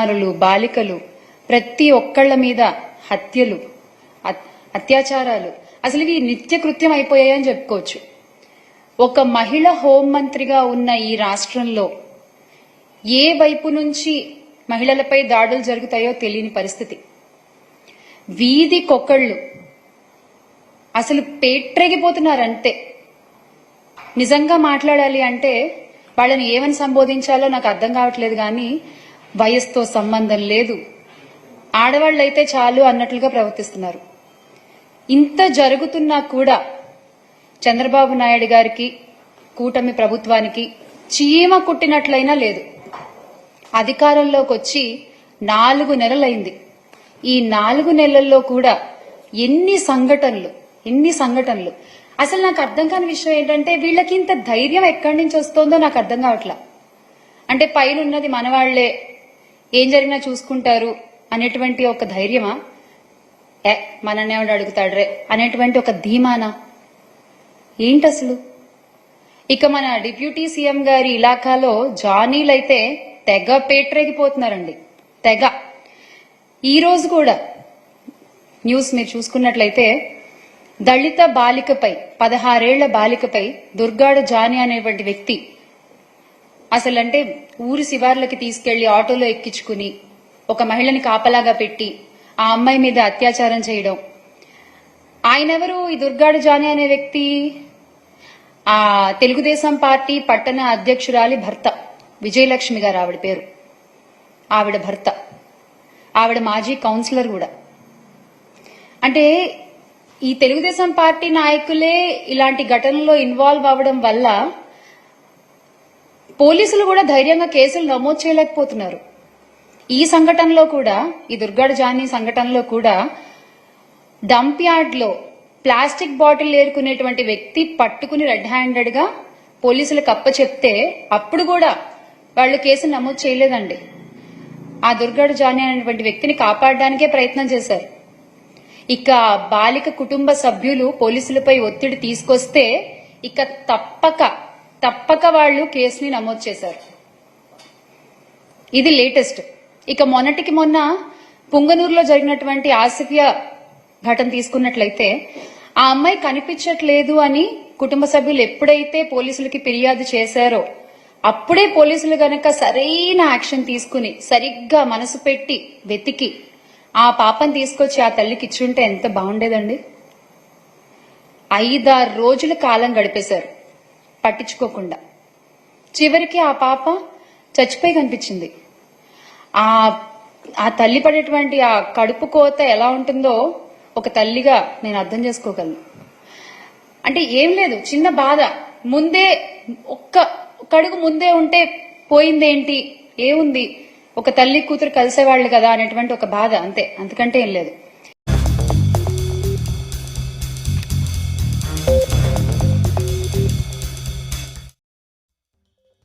కుమారులు బాలికలు ప్రతి ఒక్కళ్ళ మీద హత్యలు అత్- అత్యాచారాలు. అసలు ఇవి నిత్య కృత్యం అయిపోయాయని చెప్పుకోవచ్చు. ఒక మహిళ హోంమంత్రిగా ఉన్న ఈ రాష్ట్రంలో ఏ వైపు నుంచి మహిళలపై దాడులు జరుగుతాయో తెలియని పరిస్థితి. వీధి కొకళ్ళు అసలు పేట్రెగిపోతున్నారంతే. నిజంగా మాట్లాడాలి అంటే వాళ్ళని ఏమని సంబోధించాలో నాకు అర్థం కావట్లేదు కానీ వయస్సుతో సంబంధం లేదు. ఆడవాళ్ళైతే చాలు అన్నట్లుగా ప్రవర్తిస్తున్నారు. ఇంత జరుగుతున్నా కూడా చంద్రబాబు నాయుడు గారికి కూటమి ప్రభుత్వానికి చీమ కుట్టినట్లయినా లేదు. అధికారంలోకి వచ్చి నాలుగు నెలలైంది. ఈ నాలుగు నెలల్లో కూడా ఎన్ని సంఘటనలు ఎన్ని సంఘటనలు. అసలు నాకు అర్థం కాని విషయం ఏంటంటే వీళ్ళకి ఇంత ధైర్యం ఎక్కడి నుంచి వస్తుందో నాకు అర్థం కావట్లా. అంటే పైన ఉన్నది మనవాళ్ళే ఏం జరిగినా చూసుకుంటారు అనేటువంటి ఒక ధైర్యమా? ఏ మననే అడుగుతాడ్రే అనేటువంటి ఒక ధీమానా? ఏంటి అసలు ఇక మన డిప్యూటీ సీఎం గారి ఇలాకాలో జానీలైతే తెగ పేట్రేగిపోతున్నారండి. తెగ. ఈ రోజు కూడా న్యూస్ మీరు చూసుకున్నట్లయితే దళిత బాలికపై పదహారేళ్ళ బాలికపై దుర్గాడ జాని అనేటువంటి వ్యక్తి అసలంటే ఊరి శివార్లకి తీసుకెళ్ళి ఆటోలో ఎక్కించుకుని ఒక మహిళని కాపలాగా పెట్టి ఆ అమ్మాయి మీద అత్యాచారం చేయడం. ఆయనెవరు? ఈ దుర్గాడు జాని అనే వ్యక్తి. ఆ తెలుగుదేశం పార్టీ పట్టణ అధ్యక్షురాలి భర్త. విజయలక్ష్మి గారు ఆవిడ పేరు. ఆవిడ భర్త. ఆవిడ మాజీ కౌన్సిలర్ కూడా. అంటే ఈ తెలుగుదేశం పార్టీ నాయకులే ఇలాంటి ఘటనలో ఇన్వాల్వ్ అవ్వడం వల్ల పోలీసులు కూడా ధైర్యంగా కేసులు నమోదు చేయలేకపోతున్నారు. ఈ సంఘటనలో కూడా ఈ దుర్గాడ జానీ సంఘటనలో కూడా డంప్ యార్డ్లో ప్లాస్టిక్ బాటిల్ ఏరుకునేటువంటి వ్యక్తి పట్టుకుని రెడ్ హ్యాండెడ్గా పోలీసులకు అప్ప చెప్తే అప్పుడు కూడా వాళ్ళు కేసు నమోదు చేయలేదండి. ఆ దుర్గాడ జానీ అనేటువంటి వ్యక్తిని కాపాడడానికే ప్రయత్నం చేశారు. ఇక బాలిక కుటుంబ సభ్యులు పోలీసులపై ఒత్తిడి తీసుకొస్తే ఇక తప్పక తప్పక వాళ్ళు కేసుని నమోదు చేశారు. ఇది లేటెస్ట్. ఇక మొన్నటికి మొన్న పుంగనూరులో జరిగినటువంటి ఆసిఫియా ఘటన తీసుకున్నట్లయితే ఆ అమ్మాయి కనిపించట్లేదు అని కుటుంబ సభ్యులు ఎప్పుడైతే పోలీసులకి ఫిర్యాదు చేశారో అప్పుడే పోలీసులు గనక సరైన యాక్షన్ తీసుకుని సరిగ్గా మనసు పెట్టి వెతికి ఆ పాపం తీసుకొచ్చి ఆ తల్లికి ఇచ్చుంటే ఎంత బాగుండేదండి. ఐదారు రోజుల కాలం గడిపేశారు. పట్టించుకోకుండా. చివరికి ఆ పాప చచ్చిపోయి కనిపించింది. ఆ ఆ తల్లి పడేటువంటి ఆ కడుపు కోత ఎలా ఉంటుందో ఒక తల్లిగా నేను అర్థం చేసుకోగలను. అంటే ఏం లేదు చిన్న బాధ. ముందే ఒక్క కడుగు ముందే ఉంటే పోయిందేంటి? ఏముంది? ఒక తల్లి కూతురు కలిసేవాళ్ళు కదా అనేటువంటి ఒక బాధ అంతే. అంతకంటే ఏం లేదు.